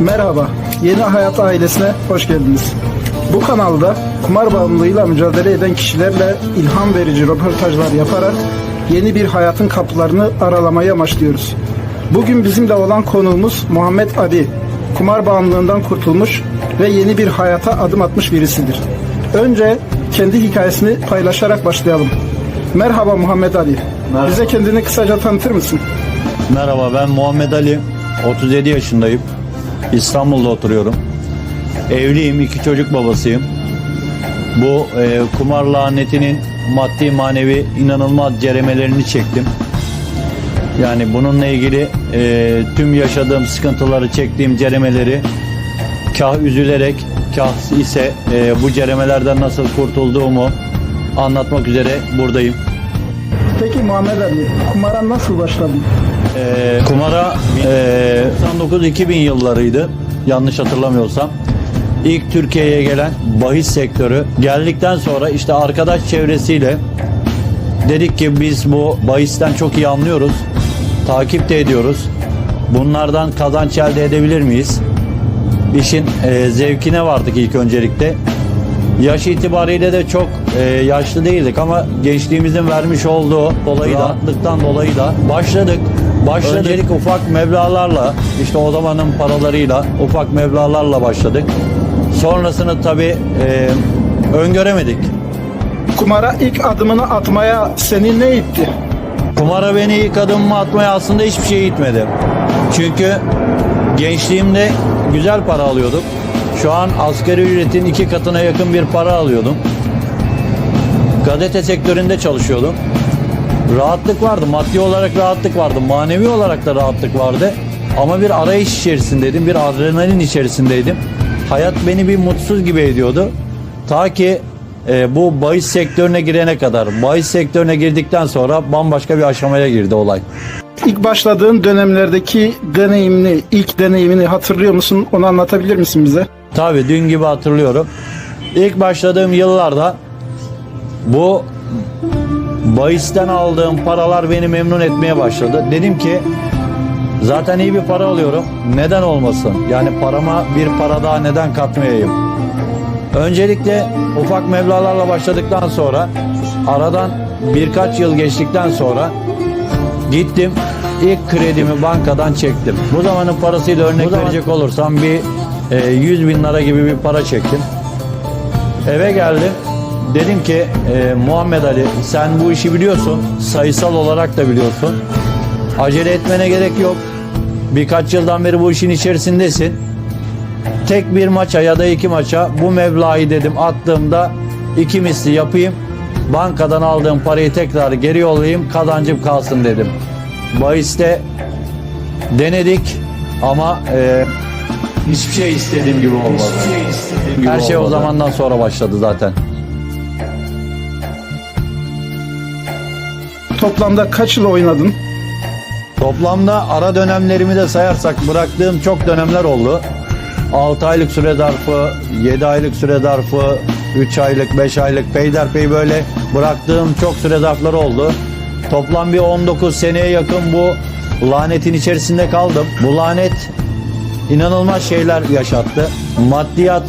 Merhaba, Yeni Hayat ailesine hoş geldiniz. Bu kanalda kumar bağımlılığıyla mücadele eden kişilerle ilham verici röportajlar yaparak yeni bir hayatın kapılarını aralamayı amaçlıyoruz. Bugün bizimle olan konuğumuz Muhammed Ali. Kumar bağımlılığından kurtulmuş ve yeni bir hayata adım atmış birisidir. Önce kendi hikayesini paylaşarak başlayalım. Merhaba Muhammed Ali. Merhaba. Bize kendini kısaca tanıtır mısın? Merhaba ben Muhammed Ali. 37 yaşındayım. İstanbul'da oturuyorum. Evliyim, iki çocuk babasıyım. Bu e, kumar lanetinin maddi manevi inanılmaz ceremelerini çektim. Yani bununla ilgili e, tüm yaşadığım sıkıntıları çektiğim ceremeleri kah üzülerek kah ise e, bu ceremelerden nasıl kurtulduğumu anlatmak üzere buradayım. Peki Muhammed Ali, kumara nasıl başladın? Ee, kumara e, 99-2000 yıllarıydı yanlış hatırlamıyorsam. İlk Türkiye'ye gelen bahis sektörü geldikten sonra işte arkadaş çevresiyle dedik ki biz bu bahisten çok iyi anlıyoruz. Takip de ediyoruz. Bunlardan kazanç elde edebilir miyiz? İşin e, zevkine vardık ilk öncelikle. Yaş itibariyle de çok e, yaşlı değildik ama gençliğimizin vermiş olduğu dolayı da rahatlıktan dolayı da başladık. Başladık. Öncelik ufak meblalarla işte o zamanın paralarıyla ufak meblalarla başladık. Sonrasını tabii e, öngöremedik. Kumara ilk adımını atmaya seni ne itti? Kumara beni ilk adımımı atmaya aslında hiçbir şey itmedi. Çünkü gençliğimde güzel para alıyorduk. Şu an asgari ücretin iki katına yakın bir para alıyordum. Gazete sektöründe çalışıyordum. Rahatlık vardı, maddi olarak rahatlık vardı, manevi olarak da rahatlık vardı. Ama bir arayış içerisindeydim, bir adrenalin içerisindeydim. Hayat beni bir mutsuz gibi ediyordu. Ta ki e, bu bahis sektörüne girene kadar. Bahis sektörüne girdikten sonra bambaşka bir aşamaya girdi olay. İlk başladığın dönemlerdeki deneyimini, ilk deneyimini hatırlıyor musun? Onu anlatabilir misin bize? Tabii dün gibi hatırlıyorum. İlk başladığım yıllarda bu bahisten aldığım paralar beni memnun etmeye başladı. Dedim ki zaten iyi bir para alıyorum. Neden olmasın? Yani parama bir para daha neden katmayayım? Öncelikle ufak meblalarla başladıktan sonra aradan birkaç yıl geçtikten sonra gittim ilk kredimi bankadan çektim. Bu zamanın parasıyla örnek verecek olursam bir e, 100 bin lira gibi bir para çektim. Eve geldim. Dedim ki e, Muhammed Ali sen bu işi biliyorsun. Sayısal olarak da biliyorsun. Acele etmene gerek yok. Birkaç yıldan beri bu işin içerisindesin. Tek bir maça ya da iki maça bu meblağı dedim attığımda iki misli yapayım. Bankadan aldığım parayı tekrar geri yollayayım kazancım kalsın dedim. Bahiste denedik ama e, hiçbir şey istediğim gibi olmadı. Her şey o zamandan sonra başladı zaten. Toplamda kaç yıl oynadın? Toplamda ara dönemlerimi de sayarsak bıraktığım çok dönemler oldu. 6 aylık süre zarfı, 7 aylık süre zarfı, 3 aylık, 5 aylık peyderpey böyle bıraktığım çok süre zarfları oldu. Toplam bir 19 seneye yakın bu lanetin içerisinde kaldım. Bu lanet inanılmaz şeyler yaşattı. Maddiyat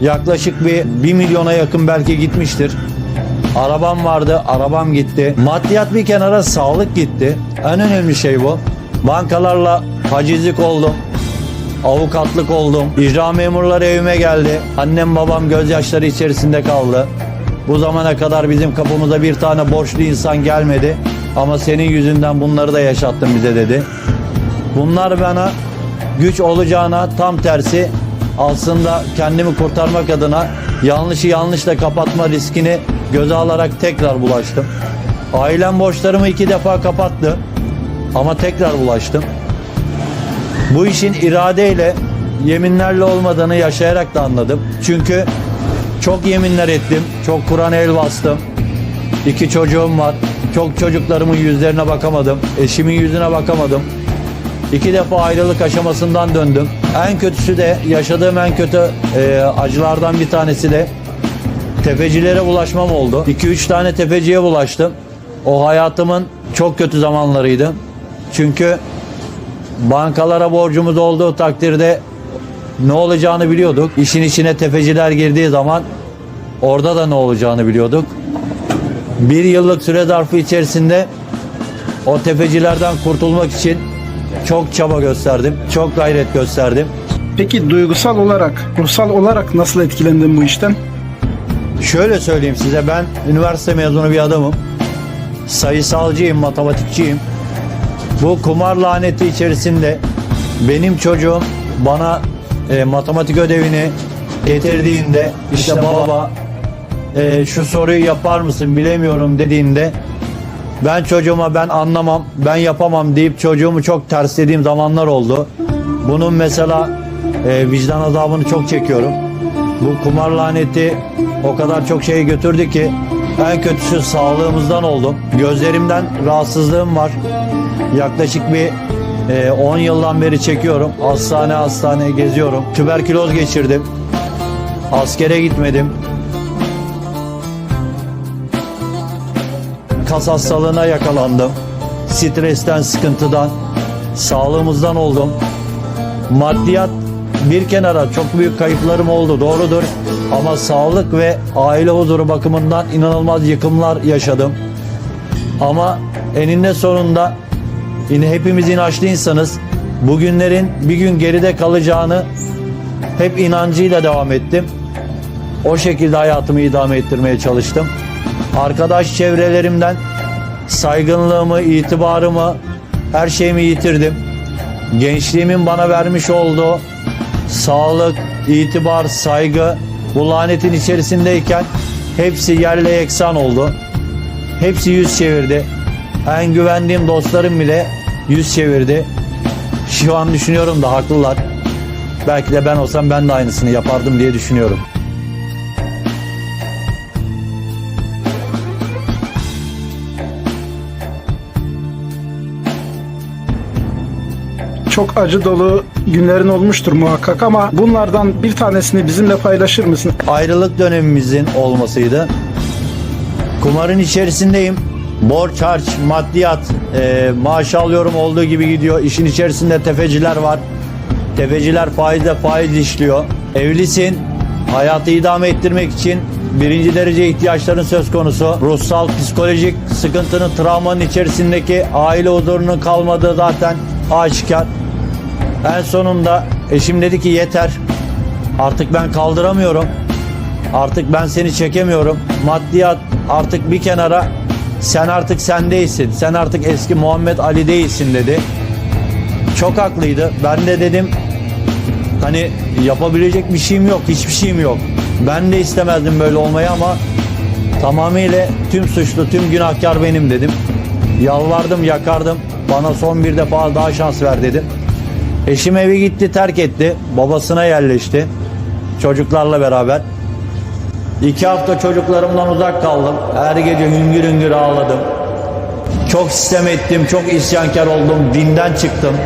yaklaşık bir 1 milyona yakın belki gitmiştir. Arabam vardı, arabam gitti. Maddiyat bir kenara sağlık gitti. En önemli şey bu. Bankalarla hacizlik oldum. Avukatlık oldum. İcra memurları evime geldi. Annem babam gözyaşları içerisinde kaldı. Bu zamana kadar bizim kapımıza bir tane borçlu insan gelmedi. Ama senin yüzünden bunları da yaşattın bize dedi. Bunlar bana güç olacağına tam tersi aslında kendimi kurtarmak adına yanlışı yanlışla kapatma riskini göze alarak tekrar bulaştım. Ailem borçlarımı iki defa kapattı ama tekrar bulaştım. Bu işin iradeyle, yeminlerle olmadığını yaşayarak da anladım. Çünkü Çok yeminler ettim. Çok Kur'an'a el bastım. İki çocuğum var. Çok çocuklarımın yüzlerine bakamadım. Eşimin yüzüne bakamadım. İki defa ayrılık aşamasından döndüm. En kötüsü de yaşadığım en kötü e, acılardan bir tanesi de tefecilere bulaşmam oldu. 2-3 tane tefeciye bulaştım. O hayatımın çok kötü zamanlarıydı. Çünkü bankalara borcumuz olduğu takdirde ne olacağını biliyorduk. İşin içine tefeciler girdiği zaman orada da ne olacağını biliyorduk. Bir yıllık süre zarfı içerisinde o tefecilerden kurtulmak için çok çaba gösterdim. Çok gayret gösterdim. Peki duygusal olarak, ruhsal olarak nasıl etkilendin bu işten? Şöyle söyleyeyim size ben üniversite mezunu bir adamım. Sayısalcıyım, matematikçiyim. Bu kumar laneti içerisinde benim çocuğum bana e, matematik ödevini getirdiğinde işte baba e, şu soruyu yapar mısın bilemiyorum dediğinde ben çocuğuma ben anlamam, ben yapamam deyip çocuğumu çok terslediğim zamanlar oldu. Bunun mesela e, vicdan azabını çok çekiyorum. Bu kumar laneti o kadar çok şey götürdü ki en kötüsü sağlığımızdan oldum. Gözlerimden rahatsızlığım var. Yaklaşık bir e, 10 yıldan beri çekiyorum. Hastane hastane geziyorum. Tüberküloz geçirdim. Askere gitmedim. Kas hastalığına yakalandım. Stresten, sıkıntıdan, sağlığımızdan oldum. Maddiyat bir kenara çok büyük kayıplarım oldu doğrudur. Ama sağlık ve aile huzuru bakımından inanılmaz yıkımlar yaşadım. Ama eninde sonunda yine hepimiz inançlı insanız. Bugünlerin bir gün geride kalacağını hep inancıyla devam ettim. O şekilde hayatımı idame ettirmeye çalıştım. Arkadaş çevrelerimden saygınlığımı, itibarımı, her şeyimi yitirdim. Gençliğimin bana vermiş olduğu sağlık, itibar, saygı bu lanetin içerisindeyken hepsi yerle yeksan oldu. Hepsi yüz çevirdi. En güvendiğim dostlarım bile yüz çevirdi. Şu an düşünüyorum da haklılar. Belki de ben olsam ben de aynısını yapardım diye düşünüyorum. Çok acı dolu günlerin olmuştur muhakkak ama bunlardan bir tanesini bizimle paylaşır mısın? ayrılık dönemimizin olmasıydı. Kumarın içerisindeyim. Borç, harç, maddiyat, e, maaş alıyorum olduğu gibi gidiyor. İşin içerisinde tefeciler var. Tefeciler faizle faiz işliyor. Evlisin. Hayatı idame ettirmek için birinci derece ihtiyaçların söz konusu. Ruhsal, psikolojik sıkıntının, travmanın içerisindeki aile huzurunun kalmadığı zaten aşikar. En sonunda eşim dedi ki yeter. Artık ben kaldıramıyorum. Artık ben seni çekemiyorum. Maddiyat artık bir kenara. Sen artık sen değilsin. Sen artık eski Muhammed Ali değilsin dedi. Çok haklıydı. Ben de dedim hani yapabilecek bir şeyim yok. Hiçbir şeyim yok. Ben de istemezdim böyle olmayı ama tamamıyla tüm suçlu, tüm günahkar benim dedim. Yalvardım, yakardım. Bana son bir defa daha şans ver dedim. Eşim evi gitti, terk etti. Babasına yerleşti. Çocuklarla beraber. İki hafta çocuklarımdan uzak kaldım. Her gece hüngür hüngür ağladım. Çok sistem ettim, çok isyankar oldum, dinden çıktım.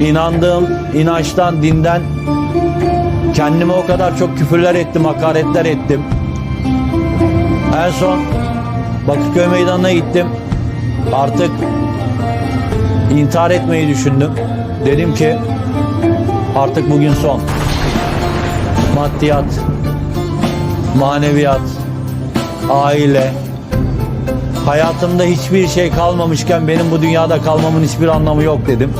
İnandığım inançtan, dinden kendime o kadar çok küfürler ettim, hakaretler ettim. En son Bakırköy Meydanı'na gittim. Artık intihar etmeyi düşündüm. Dedim ki artık bugün son. Maddiyat, maneviyat, aile, hayatımda hiçbir şey kalmamışken benim bu dünyada kalmamın hiçbir anlamı yok dedim.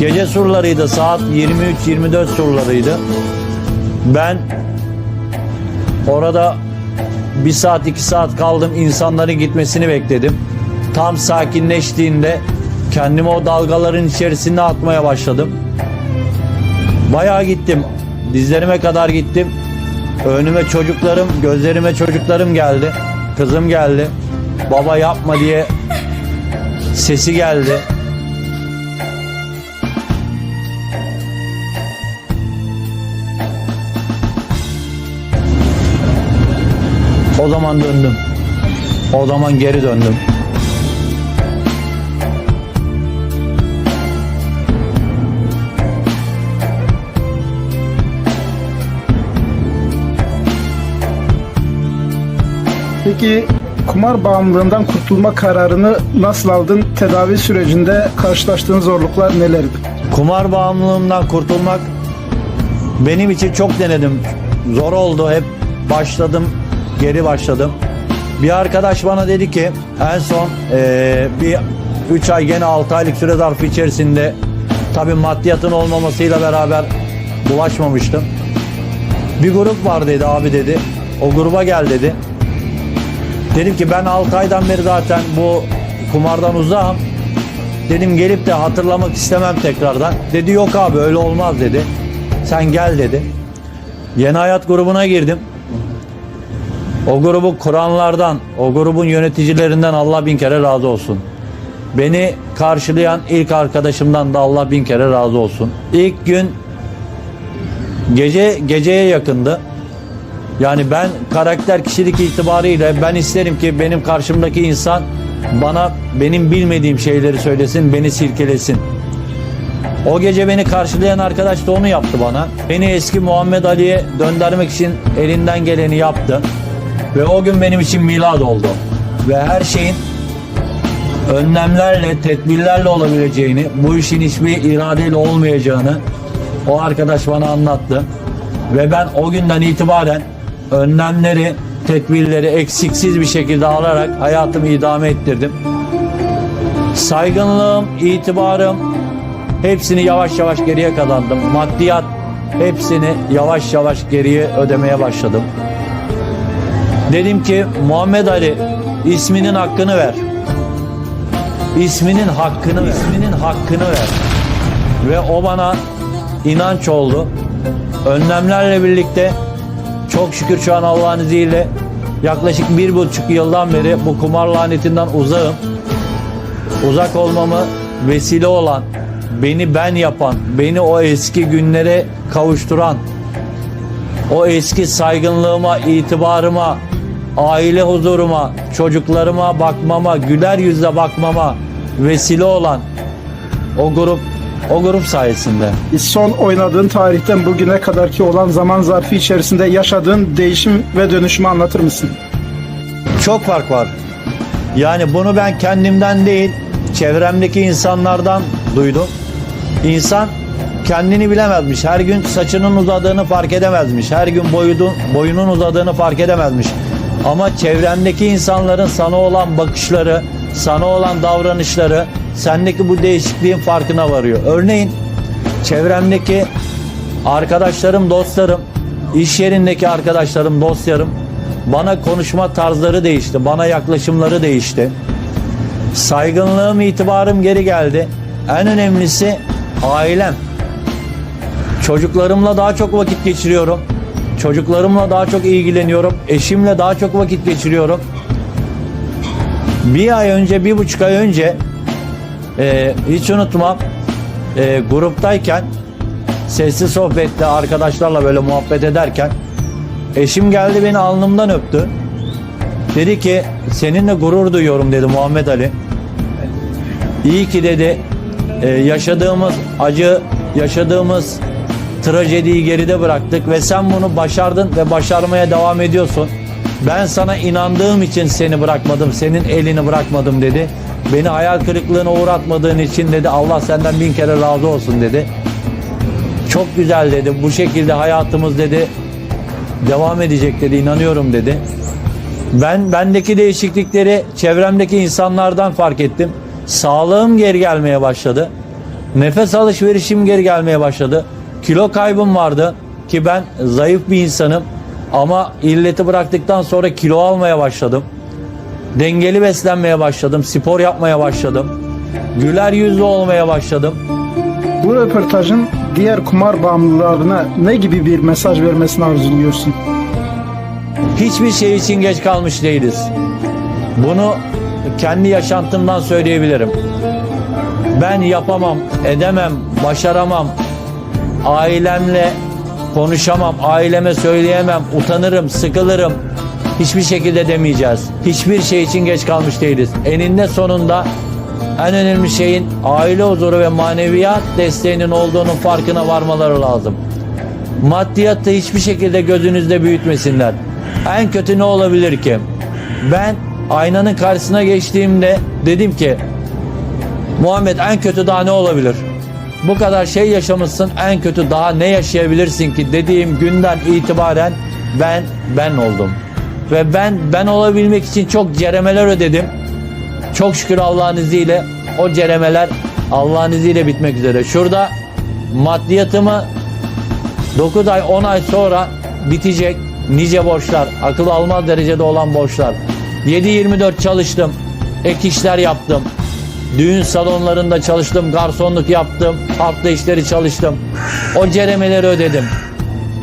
Gece surlarıydı saat 23-24 surlarıydı. Ben orada bir saat iki saat kaldım insanların gitmesini bekledim. Tam sakinleştiğinde kendimi o dalgaların içerisinde atmaya başladım. Bayağı gittim. Dizlerime kadar gittim. Önüme çocuklarım, gözlerime çocuklarım geldi. Kızım geldi. Baba yapma diye Sesi geldi. O zaman döndüm. O zaman geri döndüm. Peki kumar bağımlılığından kurtulma kararını nasıl aldın? Tedavi sürecinde karşılaştığın zorluklar nelerdi? Kumar bağımlılığından kurtulmak benim için çok denedim. Zor oldu. Hep başladım, geri başladım. Bir arkadaş bana dedi ki en son eee, bir 3 ay gene 6 aylık süre zarfı içerisinde tabii maddiyatın olmamasıyla beraber bulaşmamıştım. Bir grup var dedi abi dedi. O gruba gel dedi. Dedim ki ben 6 aydan beri zaten bu kumardan uzağım. Dedim gelip de hatırlamak istemem tekrardan. Dedi yok abi öyle olmaz dedi. Sen gel dedi. Yeni Hayat grubuna girdim. O grubu kuranlardan, o grubun yöneticilerinden Allah bin kere razı olsun. Beni karşılayan ilk arkadaşımdan da Allah bin kere razı olsun. İlk gün gece geceye yakındı. Yani ben karakter kişilik itibariyle ben isterim ki benim karşımdaki insan bana benim bilmediğim şeyleri söylesin, beni silkelesin. O gece beni karşılayan arkadaş da onu yaptı bana. Beni eski Muhammed Ali'ye döndürmek için elinden geleni yaptı. Ve o gün benim için milad oldu. Ve her şeyin önlemlerle, tedbirlerle olabileceğini, bu işin hiçbir iradeyle olmayacağını o arkadaş bana anlattı. Ve ben o günden itibaren önlemleri, tedbirleri eksiksiz bir şekilde alarak hayatımı idame ettirdim. Saygınlığım, itibarım hepsini yavaş yavaş geriye kazandım. Maddiyat hepsini yavaş yavaş geriye ödemeye başladım. Dedim ki Muhammed Ali isminin hakkını ver. İsminin hakkını ver. İsminin hakkını ver. Ve o bana inanç oldu. Önlemlerle birlikte çok şükür şu an Allah'ın izniyle yaklaşık bir buçuk yıldan beri bu kumar lanetinden uzağım. Uzak olmamı vesile olan, beni ben yapan, beni o eski günlere kavuşturan, o eski saygınlığıma, itibarıma, aile huzuruma, çocuklarıma bakmama, güler yüzle bakmama vesile olan o grup o grup sayesinde. Son oynadığın tarihten bugüne kadarki olan zaman zarfı içerisinde yaşadığın değişim ve dönüşümü anlatır mısın? Çok fark var. Yani bunu ben kendimden değil, çevremdeki insanlardan duydum. İnsan kendini bilemezmiş. Her gün saçının uzadığını fark edemezmiş. Her gün boyunun, boyunun uzadığını fark edemezmiş. Ama çevrendeki insanların sana olan bakışları, sana olan davranışları sendeki bu değişikliğin farkına varıyor. Örneğin çevremdeki arkadaşlarım, dostlarım, iş yerindeki arkadaşlarım, dostlarım bana konuşma tarzları değişti, bana yaklaşımları değişti. Saygınlığım, itibarım geri geldi. En önemlisi ailem. Çocuklarımla daha çok vakit geçiriyorum. Çocuklarımla daha çok ilgileniyorum. Eşimle daha çok vakit geçiriyorum. Bir ay önce, bir buçuk ay önce e, hiç unutmam e, gruptayken sesli sohbette arkadaşlarla böyle muhabbet ederken eşim geldi beni alnımdan öptü. Dedi ki seninle gurur duyuyorum dedi Muhammed Ali. İyi ki dedi e, yaşadığımız acı, yaşadığımız trajediyi geride bıraktık ve sen bunu başardın ve başarmaya devam ediyorsun. Ben sana inandığım için seni bırakmadım, senin elini bırakmadım dedi. Beni hayal kırıklığına uğratmadığın için dedi Allah senden bin kere razı olsun dedi. Çok güzel dedi. Bu şekilde hayatımız dedi devam edecek dedi. inanıyorum dedi. Ben bendeki değişiklikleri çevremdeki insanlardan fark ettim. Sağlığım geri gelmeye başladı. Nefes alışverişim geri gelmeye başladı. Kilo kaybım vardı ki ben zayıf bir insanım ama illeti bıraktıktan sonra kilo almaya başladım. Dengeli beslenmeye başladım, spor yapmaya başladım. Güler yüzlü olmaya başladım. Bu röportajın diğer kumar bağımlılarına ne gibi bir mesaj vermesini arzuluyorsun? Hiçbir şey için geç kalmış değiliz. Bunu kendi yaşantımdan söyleyebilirim. Ben yapamam, edemem, başaramam. Ailemle konuşamam, aileme söyleyemem, utanırım, sıkılırım. Hiçbir şekilde demeyeceğiz. Hiçbir şey için geç kalmış değiliz. Eninde sonunda en önemli şeyin aile huzuru ve maneviyat desteğinin olduğunun farkına varmaları lazım. Maddiyatı hiçbir şekilde gözünüzde büyütmesinler. En kötü ne olabilir ki? Ben aynanın karşısına geçtiğimde dedim ki Muhammed en kötü daha ne olabilir? Bu kadar şey yaşamışsın en kötü daha ne yaşayabilirsin ki dediğim günden itibaren ben ben oldum. Ve ben ben olabilmek için çok ceremeler ödedim. Çok şükür Allah'ın izniyle o ceremeler Allah'ın izniyle bitmek üzere. Şurada maddiyatımı 9 ay 10 ay sonra bitecek nice borçlar, akıl almaz derecede olan borçlar. 7-24 çalıştım, ek işler yaptım. Düğün salonlarında çalıştım, garsonluk yaptım, hafta işleri çalıştım. O ceremeleri ödedim.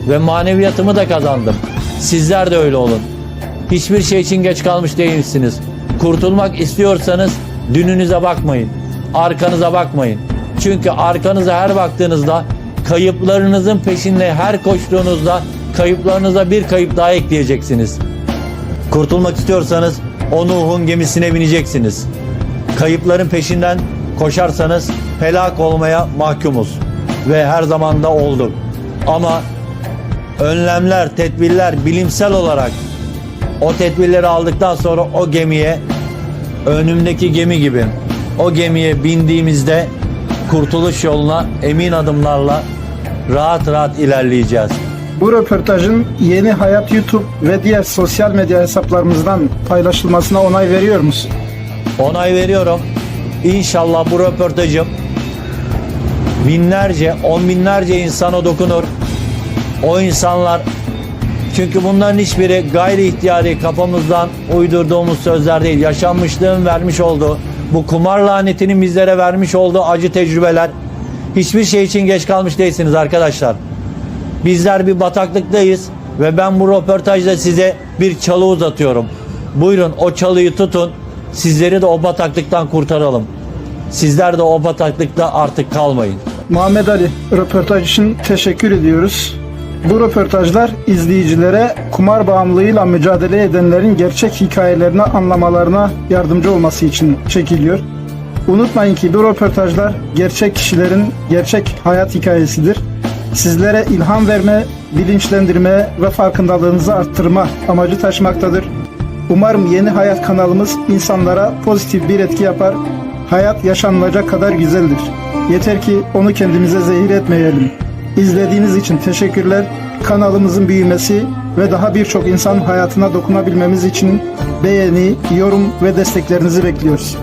Ve maneviyatımı da kazandım. Sizler de öyle olun. Hiçbir şey için geç kalmış değilsiniz. Kurtulmak istiyorsanız dününüze bakmayın. Arkanıza bakmayın. Çünkü arkanıza her baktığınızda kayıplarınızın peşinde her koştuğunuzda kayıplarınıza bir kayıp daha ekleyeceksiniz. Kurtulmak istiyorsanız o Nuh'un gemisine bineceksiniz. Kayıpların peşinden koşarsanız helak olmaya mahkumuz. Ve her zaman da olduk. Ama önlemler, tedbirler bilimsel olarak o tedbirleri aldıktan sonra o gemiye önümdeki gemi gibi o gemiye bindiğimizde kurtuluş yoluna emin adımlarla rahat rahat ilerleyeceğiz. Bu röportajın Yeni Hayat YouTube ve diğer sosyal medya hesaplarımızdan paylaşılmasına onay veriyor musun? Onay veriyorum. İnşallah bu röportajım binlerce, on binlerce insana dokunur. O insanlar çünkü bunların hiçbiri gayri ihtiyari kafamızdan uydurduğumuz sözler değil. Yaşanmışlığın vermiş olduğu, bu kumar lanetinin bizlere vermiş olduğu acı tecrübeler. Hiçbir şey için geç kalmış değilsiniz arkadaşlar. Bizler bir bataklıktayız ve ben bu röportajda size bir çalı uzatıyorum. Buyurun o çalıyı tutun. Sizleri de o bataklıktan kurtaralım. Sizler de o bataklıkta artık kalmayın. Muhammed Ali, röportaj için teşekkür ediyoruz. Bu röportajlar izleyicilere kumar bağımlılığıyla mücadele edenlerin gerçek hikayelerini anlamalarına yardımcı olması için çekiliyor. Unutmayın ki bu röportajlar gerçek kişilerin gerçek hayat hikayesidir. Sizlere ilham verme, bilinçlendirme ve farkındalığınızı arttırma amacı taşımaktadır. Umarım yeni hayat kanalımız insanlara pozitif bir etki yapar. Hayat yaşanılacak kadar güzeldir. Yeter ki onu kendimize zehir etmeyelim. İzlediğiniz için teşekkürler. Kanalımızın büyümesi ve daha birçok insan hayatına dokunabilmemiz için beğeni, yorum ve desteklerinizi bekliyoruz.